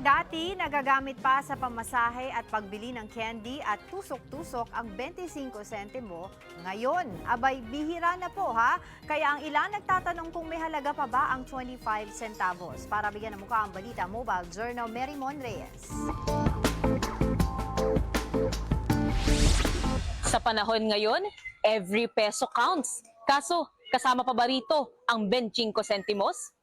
dati nagagamit pa sa pamasahe at pagbili ng candy at tusok-tusok ang 25 sentimo, ngayon, abay bihira na po ha. Kaya ang ilan nagtatanong kung may halaga pa ba ang 25 centavos. Para bigyan ng mukha ang balita, Mobile Journal Mary Mon Reyes. Sa panahon ngayon, every peso counts. Kaso, kasama pa ba rito ang 25 sentimos?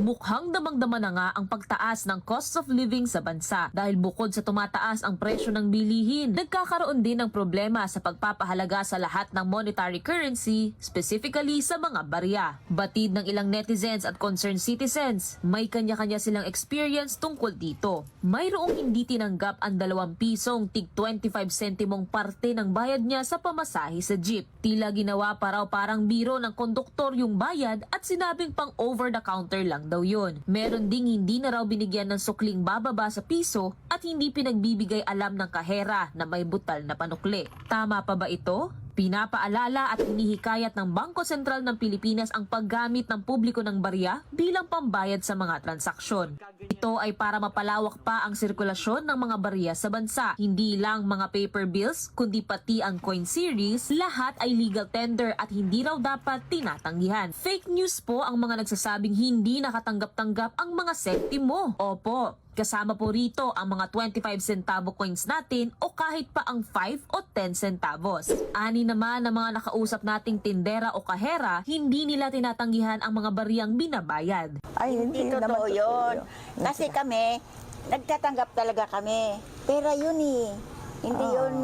Mukhang damang-dama na nga ang pagtaas ng cost of living sa bansa dahil bukod sa tumataas ang presyo ng bilihin, nagkakaroon din ng problema sa pagpapahalaga sa lahat ng monetary currency, specifically sa mga barya. Batid ng ilang netizens at concerned citizens, may kanya-kanya silang experience tungkol dito. Mayroong hindi tinanggap ang 2 pisong tig 25 sentimong parte ng bayad niya sa pamasahe sa jeep. Tila ginawa pa raw parang biro ng konduktor yung bayad at sinabing pang over the counter lang daw yun. Meron ding hindi na raw binigyan ng sukling bababa sa piso at hindi pinagbibigay alam ng kahera na may butal na panukli. Tama pa ba ito? Pinapaalala at inihikayat ng Bangko Sentral ng Pilipinas ang paggamit ng publiko ng barya bilang pambayad sa mga transaksyon. Ito ay para mapalawak pa ang sirkulasyon ng mga barya sa bansa. Hindi lang mga paper bills, kundi pati ang coin series, lahat ay legal tender at hindi raw dapat tinatanggihan. Fake news po ang mga nagsasabing hindi nakatanggap-tanggap ang mga sentimo. Opo, Kasama po rito ang mga 25 centavo coins natin o kahit pa ang 5 o 10 centavos. Ani naman ng mga nakausap nating tindera o kahera, hindi nila tinatanggihan ang mga bariyang binabayad. Ay, Hindi hindi, naman totoo yun. yun. Kasi kami, nagtatanggap talaga kami. Pera yun eh. Hindi Oo. yun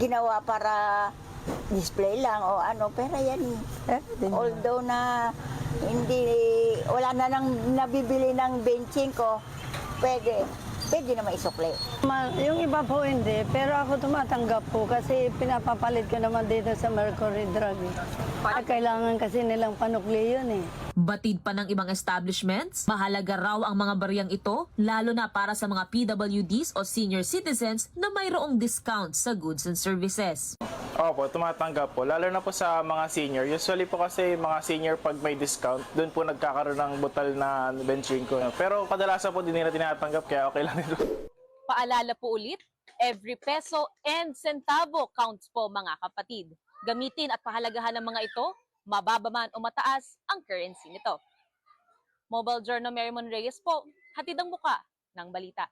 ginawa para display lang o ano. Pera yan eh. Eh. Although na hindi, wala na nang nabibili ng benching ko, pwede. Pwede naman isukli. Ma- yung iba po hindi, pero ako tumatanggap po kasi pinapapalit ko naman dito sa Mercury Drug. Eh. Kailangan kasi nilang panukli yun eh. Batid pa ng ibang establishments, mahalaga raw ang mga bariyang ito, lalo na para sa mga PWDs o senior citizens na mayroong discount sa goods and services. Opo, tumatanggap po. Lalo na po sa mga senior. Usually po kasi mga senior pag may discount, doon po nagkakaroon ng butal na benching ko. Pero kadalasan po din nila tinatanggap kaya okay lang nito. Paalala po ulit, every peso and centavo counts po mga kapatid. Gamitin at pahalagahan ng mga ito, mababa man o mataas ang currency nito. Mobile Journal Mary Reyes po, hatid ang muka ng balita.